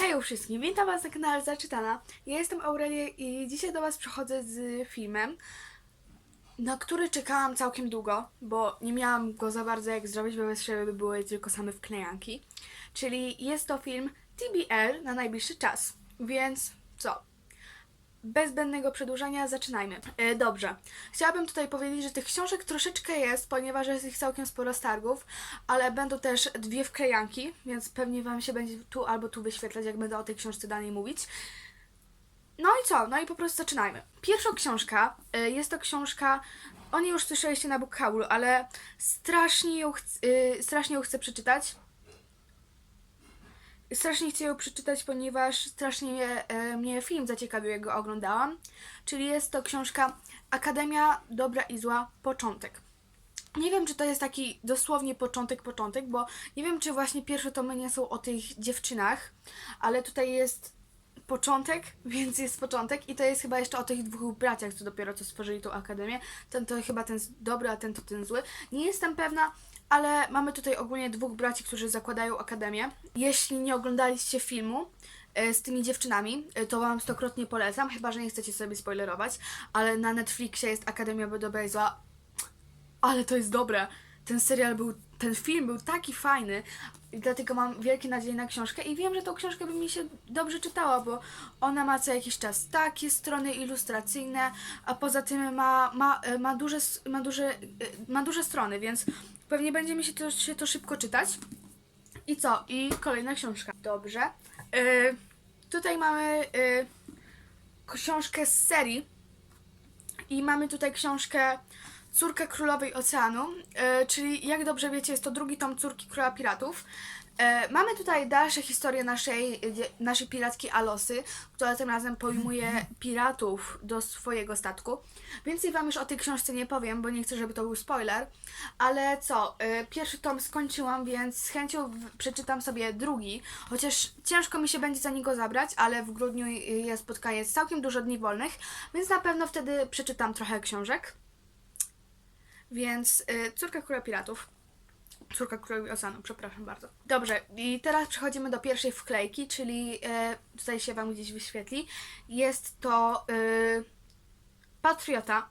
Hej wszystkim, witam Was na kanale Zaczytana. Ja jestem Aurelia i dzisiaj do Was przychodzę z filmem, na który czekałam całkiem długo, bo nie miałam go za bardzo jak zrobić, bo bez siebie by były tylko same wklejanki. Czyli jest to film TBR na najbliższy czas. Więc co? Bez zbędnego przedłużania zaczynajmy. E, dobrze. Chciałabym tutaj powiedzieć, że tych książek troszeczkę jest, ponieważ jest ich całkiem sporo z targów, ale będą też dwie wklejanki, więc pewnie Wam się będzie tu albo tu wyświetlać, jak będę o tej książce dalej mówić. No i co? No i po prostu zaczynajmy. Pierwsza książka, y, jest to książka, o niej już słyszeliście na Bookhaulu, ale strasznie ją, y, strasznie ją chcę przeczytać. Strasznie chcę ją przeczytać, ponieważ strasznie mnie, e, mnie film zaciekawił, jak go oglądałam. Czyli jest to książka Akademia Dobra i Zła, początek. Nie wiem, czy to jest taki dosłownie początek, początek, bo nie wiem, czy właśnie pierwsze tomy nie są o tych dziewczynach, ale tutaj jest początek, więc jest początek i to jest chyba jeszcze o tych dwóch braciach, co dopiero co stworzyli tą akademię. Ten to chyba ten dobry, a ten to ten zły. Nie jestem pewna, ale mamy tutaj ogólnie dwóch braci, którzy zakładają akademię. Jeśli nie oglądaliście filmu e, z tymi dziewczynami, e, to Wam stokrotnie polecam, chyba że nie chcecie sobie spoilerować, ale na Netflixie jest Akademia Dobra i. Ale to jest dobre. Ten serial był, ten film był taki fajny i dlatego mam wielkie nadzieje na książkę i wiem, że tą książkę by mi się dobrze czytała, bo ona ma co jakiś czas takie strony ilustracyjne, a poza tym ma, ma, e, ma, duże, ma, duże, e, ma duże strony, więc pewnie będzie mi się to, się to szybko czytać. I co? I kolejna książka. Dobrze. E, tutaj mamy e, książkę z serii i mamy tutaj książkę Córka Królowej Oceanu, e, czyli jak dobrze wiecie, jest to drugi tom Córki Króla Piratów. E, mamy tutaj dalsze historie naszej, e, naszej pirackiej Alosy, która tym razem pojmuje piratów do swojego statku. Więcej Wam już o tej książce nie powiem, bo nie chcę, żeby to był spoiler. Ale co, pierwszy tom skończyłam, więc z chęcią przeczytam sobie drugi. Chociaż ciężko mi się będzie za niego zabrać, ale w grudniu jest spotkanie, jest całkiem dużo dni wolnych, więc na pewno wtedy przeczytam trochę książek. Więc y, córka króla piratów. Córka królowi oceanu, przepraszam bardzo. Dobrze, i teraz przechodzimy do pierwszej wklejki, czyli y, tutaj się Wam gdzieś wyświetli. Jest to y, Patriota,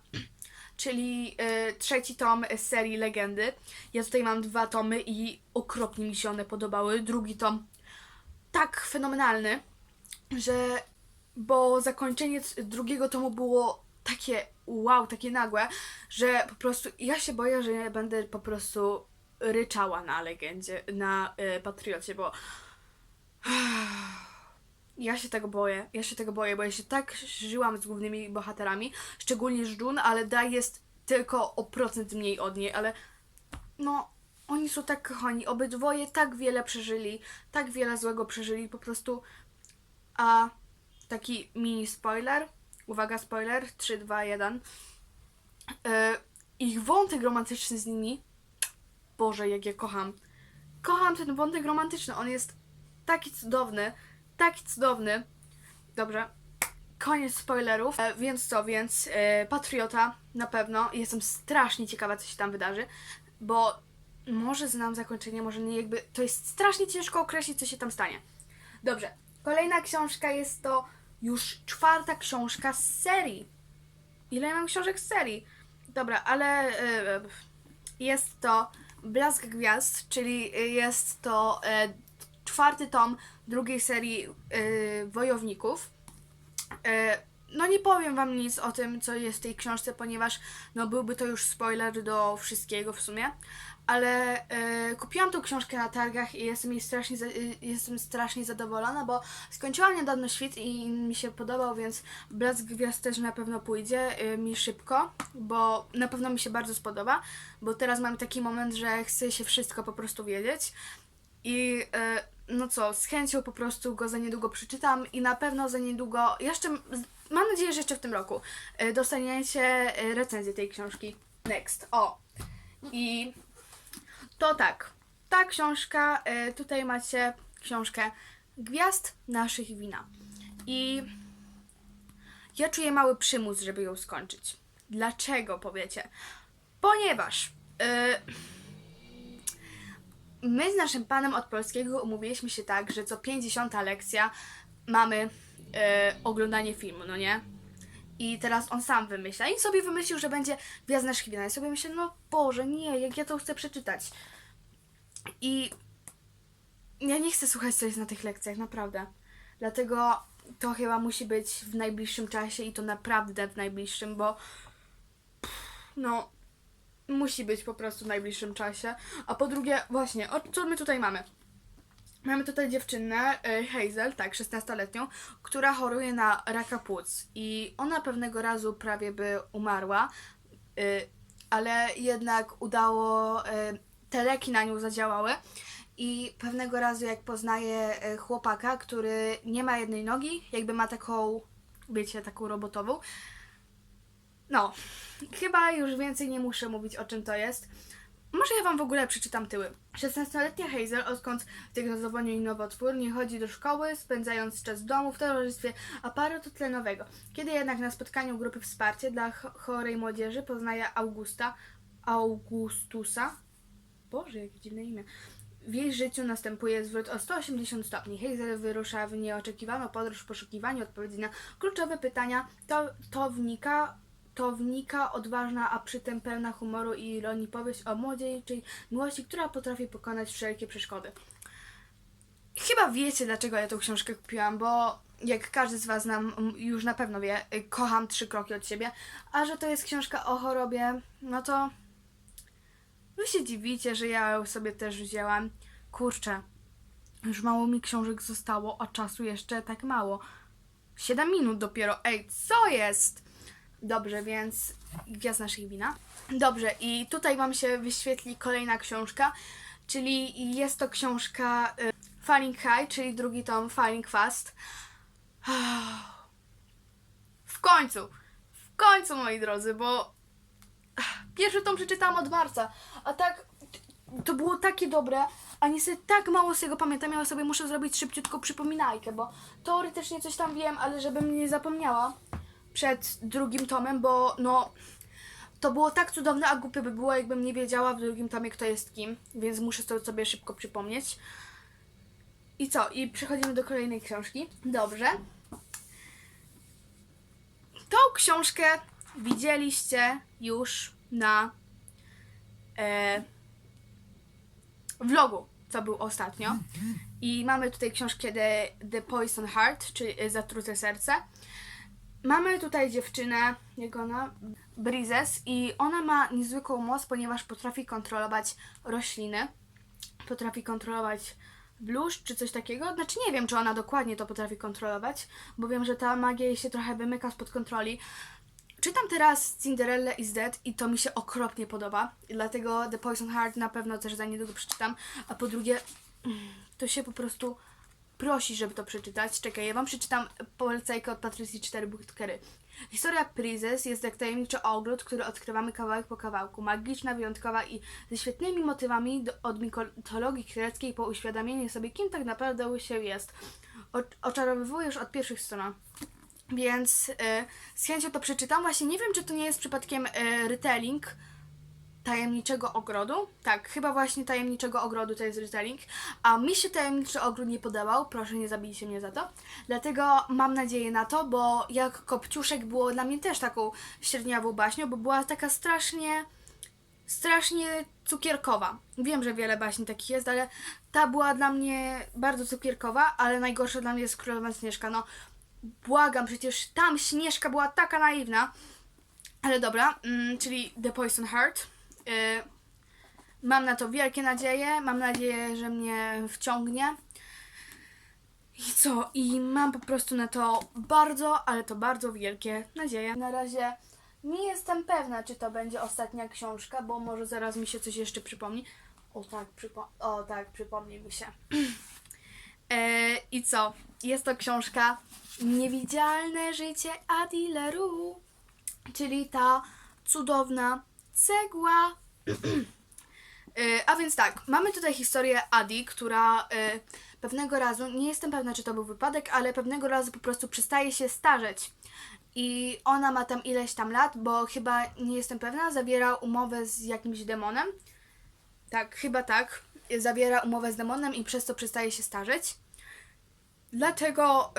czyli y, trzeci tom serii Legendy. Ja tutaj mam dwa tomy i okropnie mi się one podobały. Drugi tom tak fenomenalny, że bo zakończenie drugiego tomu było takie wow, takie nagłe, że po prostu ja się boję, że będę po prostu ryczała na legendzie, na y, Patriocie, bo ja się tego boję, ja się tego boję, bo ja się tak żyłam z głównymi bohaterami, szczególnie z Jun, ale Dai jest tylko o procent mniej od niej, ale no, oni są tak kochani, obydwoje tak wiele przeżyli, tak wiele złego przeżyli, po prostu a taki mini spoiler, uwaga spoiler, 3, 2, 1, e, ich wątek romantyczny z nimi, Boże, jak ja kocham. Kocham ten wątek romantyczny, on jest taki cudowny, taki cudowny. Dobrze, koniec spoilerów, e, więc co, więc e, Patriota na pewno, jestem strasznie ciekawa, co się tam wydarzy, bo może znam zakończenie, może nie, jakby, to jest strasznie ciężko określić, co się tam stanie. Dobrze, kolejna książka jest to już czwarta książka z serii. Ile mam książek z serii? Dobra, ale e, jest to Blask Gwiazd, czyli jest to e, czwarty tom drugiej serii e, Wojowników. No nie powiem wam nic o tym, co jest w tej książce, ponieważ no byłby to już spoiler do wszystkiego w sumie. Ale e, kupiłam tą książkę na targach i jestem jej strasznie, za, y, jestem strasznie zadowolona, bo skończyłam niedawno świt i mi się podobał, więc Blask Gwiazd też na pewno pójdzie y, mi szybko, bo na pewno mi się bardzo spodoba, bo teraz mam taki moment, że chcę się wszystko po prostu wiedzieć. I e, no co, z chęcią po prostu go za niedługo przeczytam i na pewno za niedługo, jeszcze, mam nadzieję, że jeszcze w tym roku, e, dostaniecie recenzję tej książki. Next. O. I to tak. Ta książka, e, tutaj macie książkę Gwiazd naszych wina. I ja czuję mały przymus, żeby ją skończyć. Dlaczego powiecie? Ponieważ e, my z naszym panem od polskiego umówiliśmy się tak, że co 50 lekcja mamy e, oglądanie filmu, no nie? I teraz on sam wymyśla. I sobie wymyślił, że będzie Gwiazd na Szkwina. I sobie myślę, no Boże, nie, jak ja to chcę przeczytać. I ja nie chcę słuchać, co jest na tych lekcjach, naprawdę. Dlatego to chyba musi być w najbliższym czasie i to naprawdę w najbliższym, bo no, musi być po prostu w najbliższym czasie. A po drugie, właśnie, o, co my tutaj mamy? Mamy tutaj dziewczynę, y, Hazel, tak, 16-letnią, która choruje na raka płuc. I ona pewnego razu prawie by umarła, y, ale jednak udało, y, te leki na nią zadziałały. I pewnego razu, jak poznaje chłopaka, który nie ma jednej nogi, jakby ma taką, wiecie, taką robotową, no, chyba już więcej nie muszę mówić o czym to jest. Może ja wam w ogóle przeczytam tyły. 16-letnia Hazel, odkąd zdiagnozowano nowotwór, nie chodzi do szkoły, spędzając czas w domu w towarzystwie aparatu tlenowego. Kiedy jednak na spotkaniu grupy wsparcia dla ch- chorej młodzieży poznaje Augusta, Augustusa, Boże, jakie dziwne imię, w jej życiu następuje zwrot o 180 stopni. Hazel wyrusza w nieoczekiwaną podróż w poszukiwaniu odpowiedzi na kluczowe pytania. To, to wnika to wnika odważna, a przy tym pełna humoru i ironii powieść o młodzieńczej miłości, która potrafi pokonać wszelkie przeszkody. Chyba wiecie, dlaczego ja tą książkę kupiłam, bo jak każdy z Was nam już na pewno wie, y, kocham trzy kroki od siebie, a że to jest książka o chorobie, no to wy się dziwicie, że ja ją sobie też wzięłam. Kurczę, już mało mi książek zostało, a czasu jeszcze tak mało. 7 minut dopiero. Ej, co jest? Dobrze, więc gwiazd naszych wina. Dobrze, i tutaj Wam się wyświetli kolejna książka, czyli jest to książka y, Falling High, czyli drugi tom Falling Fast. W końcu, w końcu moi drodzy, bo pierwszy tom przeczytałam od marca, a tak to było takie dobre, a niestety tak mało z tego pamiętam, ja sobie muszę zrobić szybciutko przypominajkę, bo teoretycznie coś tam wiem, ale żebym nie zapomniała przed drugim tomem, bo no to było tak cudowne, a głupie by było, jakbym nie wiedziała w drugim tomie, kto jest kim, więc muszę to sobie szybko przypomnieć. I co? I przechodzimy do kolejnej książki. Dobrze. Tą książkę widzieliście już na e, vlogu, co był ostatnio. I mamy tutaj książkę The, The Poison Heart, czyli Zatrute Serce. Mamy tutaj dziewczynę, jak ona? Brizes i ona ma niezwykłą moc, ponieważ potrafi kontrolować rośliny, potrafi kontrolować bluszcz czy coś takiego. Znaczy nie wiem, czy ona dokładnie to potrafi kontrolować, bo wiem, że ta magia jej się trochę wymyka spod kontroli. Czytam teraz Cinderella is Dead i to mi się okropnie podoba, dlatego The Poison Heart na pewno też za niedługo przeczytam, a po drugie to się po prostu prosi, żeby to przeczytać. Czekaj, ja wam przeczytam polecajkę od Patrycji 4 Bookery. Historia Prizes jest jak tajemniczy ogród, który odkrywamy kawałek po kawałku. Magiczna, wyjątkowa i ze świetnymi motywami do, od mitologii greckiej po uświadomienie sobie, kim tak naprawdę się jest. O, oczarowywuje już od pierwszych stron. Więc y, z chęcią to przeczytam. Właśnie nie wiem, czy to nie jest przypadkiem y, retelling Tajemniczego Ogrodu. Tak, chyba właśnie Tajemniczego Ogrodu to jest retelling. A mi się Tajemniczy Ogród nie podobał, proszę nie zabijcie mnie za to. Dlatego mam nadzieję na to, bo jak Kopciuszek było dla mnie też taką średniawą baśnią, bo była taka strasznie strasznie cukierkowa. Wiem, że wiele baśni takich jest, ale ta była dla mnie bardzo cukierkowa, ale najgorsza dla mnie jest Królowa Śnieżka. No, błagam, przecież tam Śnieżka była taka naiwna. Ale dobra, mm, czyli The Poison Heart. Y, mam na to wielkie nadzieje. Mam nadzieję, że mnie wciągnie. I co? I mam po prostu na to bardzo, ale to bardzo wielkie nadzieje. Na razie nie jestem pewna, czy to będzie ostatnia książka, bo może zaraz mi się coś jeszcze przypomni. O tak, przypo- o, tak przypomni mi się. E, I co? Jest to książka Niewidzialne życie Adi Leroux, czyli ta cudowna cegła. E, A więc tak, mamy tutaj historię Adi, która e, pewnego razu, nie jestem pewna czy to był wypadek, ale pewnego razu po prostu przestaje się starzeć. I ona ma tam ileś tam lat, bo chyba, nie jestem pewna, zawiera umowę z jakimś demonem. Tak, chyba tak. zawiera umowę z demonem i przez to przestaje się starzeć. Dlatego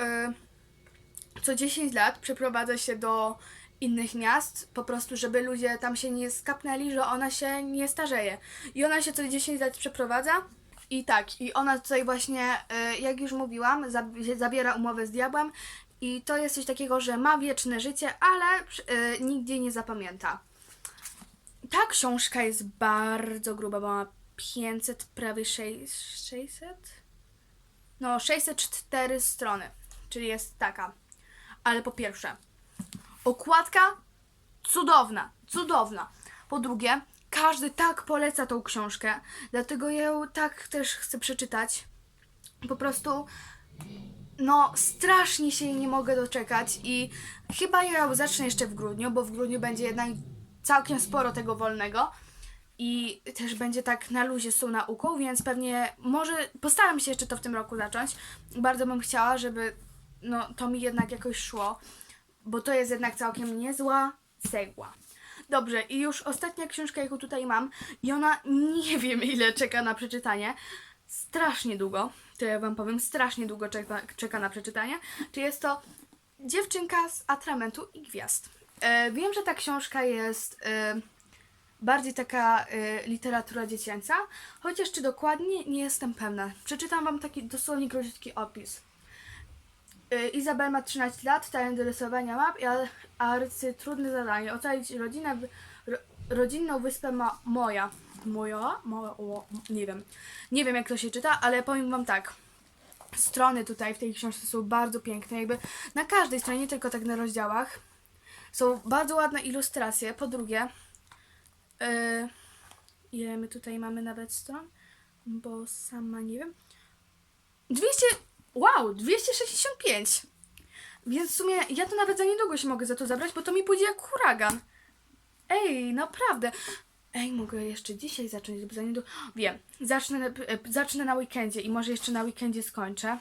y, co 10 lat przeprowadza się do innych miast, po prostu, żeby ludzie tam się nie skapnęli, że ona się nie starzeje. I ona się co 10 lat przeprowadza. I tak, i ona tutaj właśnie, y, jak już mówiłam, zawiera umowę z diabłem. I to jest coś takiego, że ma wieczne życie, ale y, nigdzie nie zapamięta. Ta książka jest bardzo gruba, bo ma 500, prawie 600? 600? No, 604 strony, czyli jest taka. Ale po pierwsze, okładka cudowna, cudowna. Po drugie, każdy tak poleca tą książkę, dlatego ją tak też chcę przeczytać. Po prostu, no, strasznie się jej nie mogę doczekać i chyba ją zacznę jeszcze w grudniu, bo w grudniu będzie jednak całkiem sporo tego wolnego. I też będzie tak na luzie z tą nauką, więc pewnie może postaram się jeszcze to w tym roku zacząć. Bardzo bym chciała, żeby no, to mi jednak jakoś szło, bo to jest jednak całkiem niezła cegła. Dobrze, i już ostatnia książka, jaką tutaj mam, i ona nie wiem ile czeka na przeczytanie. Strasznie długo, to ja wam powiem, strasznie długo czeka, czeka na przeczytanie. Czy jest to Dziewczynka z atramentu i gwiazd. E, wiem, że ta książka jest e, bardziej taka e, literatura dziecięca, chociaż czy dokładnie nie jestem pewna. Przeczytam wam taki dosłownie króciutki opis. E, Izabel ma 13 lat, talent do rysowania map i ar- arcytrudne zadanie. Ocalić rodzinę, ro, rodzinną wyspę ma moja. Moja? Moja? O, nie wiem. Nie wiem jak to się czyta, ale powiem wam tak strony tutaj w tej książce są bardzo piękne, jakby na każdej stronie, nie tylko tak na rozdziałach. Są bardzo ładne ilustracje. Po drugie, yy, ile my tutaj mamy nawet stron? Bo sama nie wiem. 200, wow, 265. Więc w sumie ja to nawet za niedługo się mogę za to zabrać, bo to mi pójdzie jak huragan. Ej, naprawdę. Ej, mogę jeszcze dzisiaj zacząć, lub za niedługo. Wiem, zacznę, e, zacznę na weekendzie i może jeszcze na weekendzie skończę,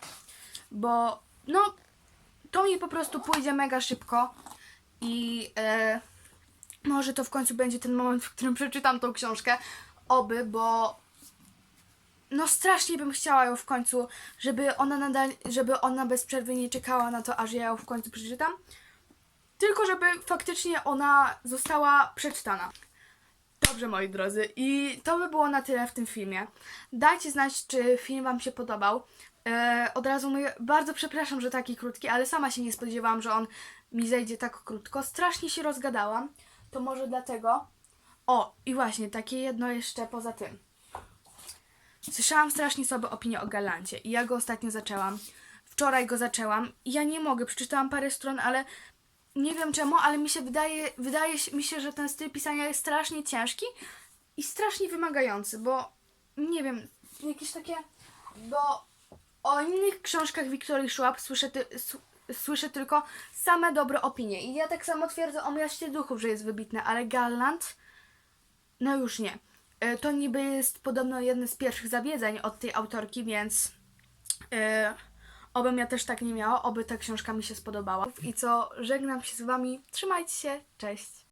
bo no, to mi po prostu pójdzie mega szybko i e, może to w końcu będzie ten moment, w którym przeczytam tą książkę. Oby, bo no strasznie bym chciała ją w końcu, żeby ona nadal, żeby ona bez przerwy nie czekała na to, aż ja ją w końcu przeczytam. Tylko żeby faktycznie ona została przeczytana. Dobrze, moi drodzy, i to by było na tyle w tym filmie. Dajcie znać, czy film Wam się podobał. E, od razu mówię, bardzo przepraszam, że taki krótki, ale sama się nie spodziewałam, że on mi zejdzie tak krótko. Strasznie się rozgadałam, to może dlatego. O, i właśnie, takie jedno jeszcze poza tym. Słyszałam strasznie słabe opinie o Galancie i ja go ostatnio zaczęłam. Wczoraj go zaczęłam i ja nie mogę, przeczytałam parę stron, ale nie wiem czemu, ale mi się wydaje, wydaje mi się, że ten styl pisania jest strasznie ciężki i strasznie wymagający, bo nie wiem, jakieś takie, bo o innych książkach Wiktorii Szłap słyszę, ty, słyszę tylko same dobre opinie i ja tak samo twierdzę o Miaście Duchów, że jest wybitne, ale Gallant, no już nie. E, To niby jest podobno jedno z pierwszych zawiedzeń od tej autorki, więc e, obym ja też tak nie miała, oby ta książka mi się spodobała. I co, żegnam się z wami, trzymajcie się, cześć!